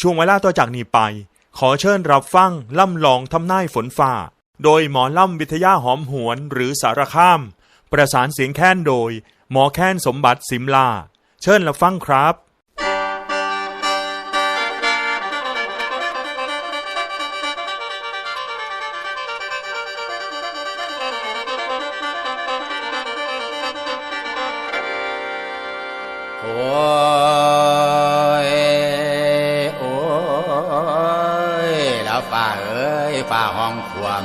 ช่วงเวลาต่อจากนี้ไป ขอเชิญรับฟังล่ำลองทำนายฝนฟ้าโดยหมอล่ำวิทยาหอมหวนหรือสารข้าม ประสานเสียงแค้นโดย หมอแค้นสมบัติสิมลา เชิญรับฟังครับโเอ้ยฝ่าห้องควง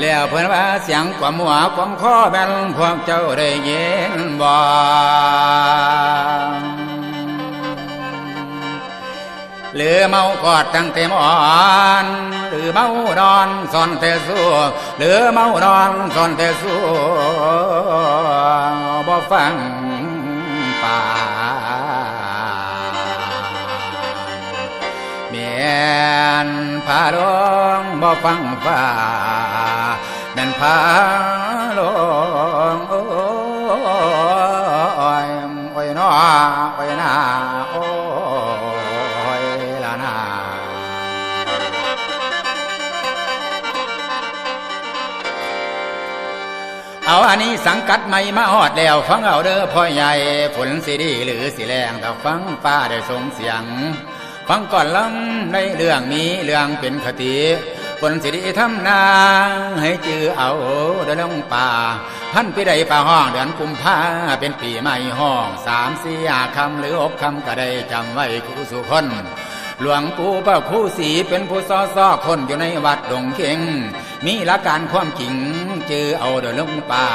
แล้วเพิ่นว่าเสียงความหัวความคอแม่นพวกเจ้าได้ยินบ่หรือเมากอดตั้งแต่มอนหรือเมานอนสอนแต่สู้หรือเมานอนสอนแต่สู้บ่ฟังป่า นพาลงบ่ฟังฟ้าแม่นพาลงโอ้ยโอ้ยน้อโอ้ยนาโอ้ยละนาเอาอันนี้สังกัดใหม่มาฮอดแล้ว ฟังเอาเด้อพ่อใหญ่ฝนสิดีหรือสิแรงถ้าฟังป้าได้ส่งเสียง ฟังก่อนลำในเรื่องมีเรื่องเป็นคติฝนสิดีทำนาให้จือเอาเดินลงป่า พันปีใดป่าห้องเดือนกุมภาเป็นปีใหม่ห้องสามสี่หาคำหรือหกคำก็ได้จำไว้ครูสุคน หลวงปู่พระครู่ศรีเป็นผู้ซอซอคนอยู่ในวัดดงเข็งมีลัการความจริงจือเอาเดินลงป่า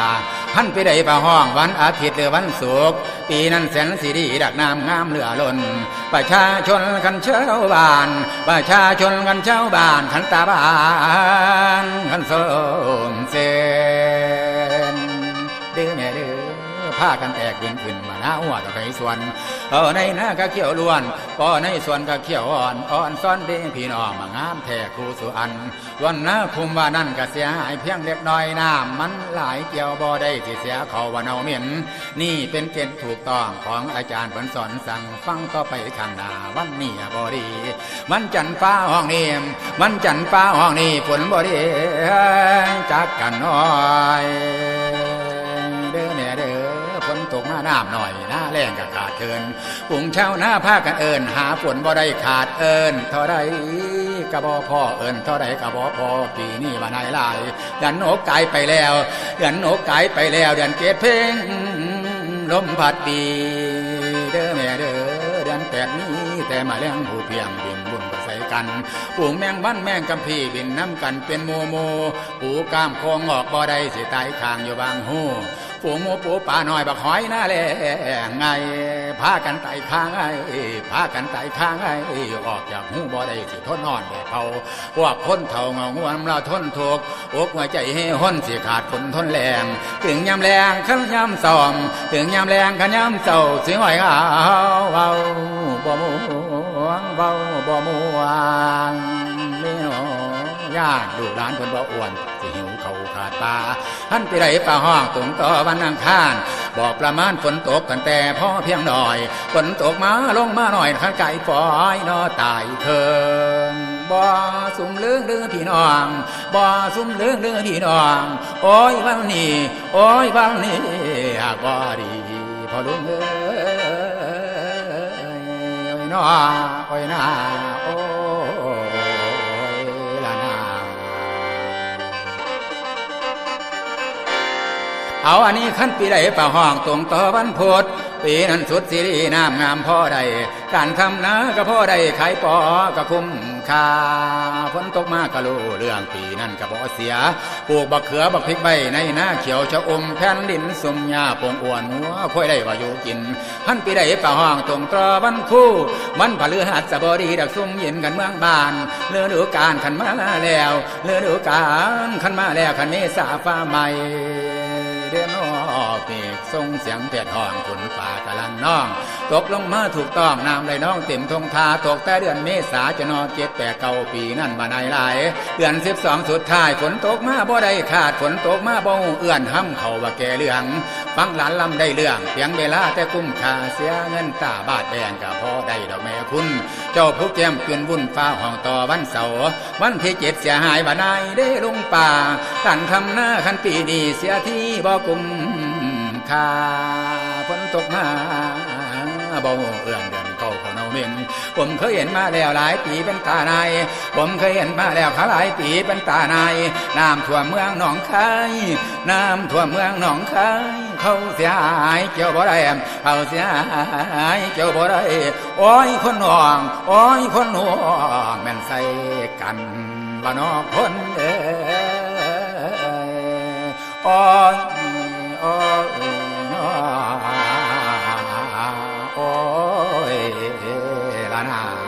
พันไปได้ประห้องวันอาทิตย์หรือวันศุกร์ปีนั้นแสนสีดีดักน้ำงามเหลือล้น ประชาชนกันเช้าบ้าน ประชาชนกันเช้าบ้านขันตาบ้านขันสมเส ผ้ากันแตกเวียนขึ้นมาหน้าหัวตะไคส่วนเออในหน้าก็เขียวล้วนก็ในส่วนก็เขียวอ่อนอ่อนซ้อนเด้งพี่น้องมางามแท้ครูสุอันวันหน้าคุมว่านั่นก็เสียหายเพียงเล็กน้อยน้ำมันหลายเกี่ยวบ่ได้ที่เสียเขาว่าเนาเหม็นนี่เป็นเกณฑ์ถูกต้องของอาจารย์ผลสอนสั่งฟังต่อไปข้างหน้าวันนี้บ่ดีมันจันทร์ฟ้าห้องนี้มันจันทร์ฟ้าห้องนี้ฝนบ่ดีจักกันน้อย นตกมาน้ำหน่อยหน้าแรงก็ขาดเกินปุ่งเช้าหน้าผ้ากันเอินหาฝนบ่ได้ขาดเอินเท่าไรกะบ่พ่อเอินเท่าไรกะบ่พ่อปีนี้ว่านายลายเดือนโอกไกายไปแล้วเดือนโอกไกายไปแล้วเดือนเกตเพลงลมพัดดีเด้อแม่เด้อเดือนแปดนี้แต่มาเลี้ยงผู้เพียงบิน กันปูแมงวันแมงกำพี่บินน้ำกันเป็นโมโมปูก้ามโคงออกบ่ได้สิตายคางอยู่บางหูปูหมูปูป่าหน่อยบักหอยหน้าแลงไงพากันไต่ข้างไอ้พากันไต่ข้างไอ้ออกจากหูบ่ได้สิทนนอนแบบเผาพวกคนเท่าเงางวมเราทนทุกข์อกหัวใจให้ห้นสิขาดฝนทนแรง ถึงยามแรงขันยามสอม ถึงยามแรงขันยามเศร้าสียงไหวเอาเบาบ่ ม่วงเบาบ่มวงไม่หนอญาติดูร้านคนบ่อ้วนสิหิวเขาขาดตาท่านไปไหนป่าห้องตุงต่อวันอังคารบอกประมาณฝนตกกันแต่พ่อเพียงหน่อยฝนตกมาลงมาหน่อยขันไก่ฝอยนอตายเคิงบ่สุ่มเลื่องเดือพี่น้องบ่สุ่มเลื่องเดือพี่น้อง โอ้ยวันนี้ โอ้ยวันนี้หากบ่ดีพอลุงเอ้ยโอ้ย น้อโอ้ยนาโอ้ยละนาเอาอันนี้ขั้นปีใดป่าห้องตรงต่อวันพุธ ปีนั้นสุดสิรีน้ำงามพ่อใดการทำนาก็พ่อใดขายปอก็คุ้มค่าฝนตกมากก็รู้เรื่องปีนั้นก็บ่เสียปลูกบักเขือบักพริกใบในหน้าเขียวชะอมแผ่นดินสมหญ้าปงอ้วนหัวค่อยได้ว่าอยู่กินพันปีใดป่าห้องตรงต่อวันคู่วันพฤหัดสบดีดักซุ่มเย็นกันเมืองบ้านเลือดูการขันมาแล้วเลือดูการขันมาแล้วขันเมษาฟ้าใหม่เดือนอ เมฆทรงเสียงเปียดห้องฝนฟ้ากำลังน้อง ตกลงมาถูกต้องน้ำไหลน้องเต็มทงทาตกแต่เดือนเมษาจะนอนเจ็ดแปดเก้าปีนั่นบานายหลายเดือนสิบสองสุดท้ายฝนตกมาบ่ได้ขาดฝนตกมาบ่เอื้อนห้ำเขาว่าแก่เหลืองฟังหลานลำได้เรื่องเพียงเวลาแต่คุ้มค่าเสียเงินตาบาทแดงก็พอได้ดอกแม่คุณ เจ้าผู้แก้มเกวียนวุ่นฟ้าห้องต่อวันเสาร์วันที่เจ็ดเสียหายบานายได้ลงป่ากันทำหน้าคันปีดีเสียที่บ่กุม ค่าฝนตกมาบ่เอื้อนเดือนเก่าเขาเนาเมนผมเคยเห็นมาแล้วหลายปีเป็นตาในผมเคยเห็นมาแล้วขาหลายปีเป็นตาในน้ำท่วมเมืองหนองคายน้ำท่วมเมืองหนองคายเขาเสียหายเกี่ยวบ่ได้เขาเสียหายเกี่ยวบ่ได้โอ้ยคนห่วงโอ้ยคนห่วงแม่นใส่กันบ่นอกคนเอ้ยอ้ยโอ้ย van a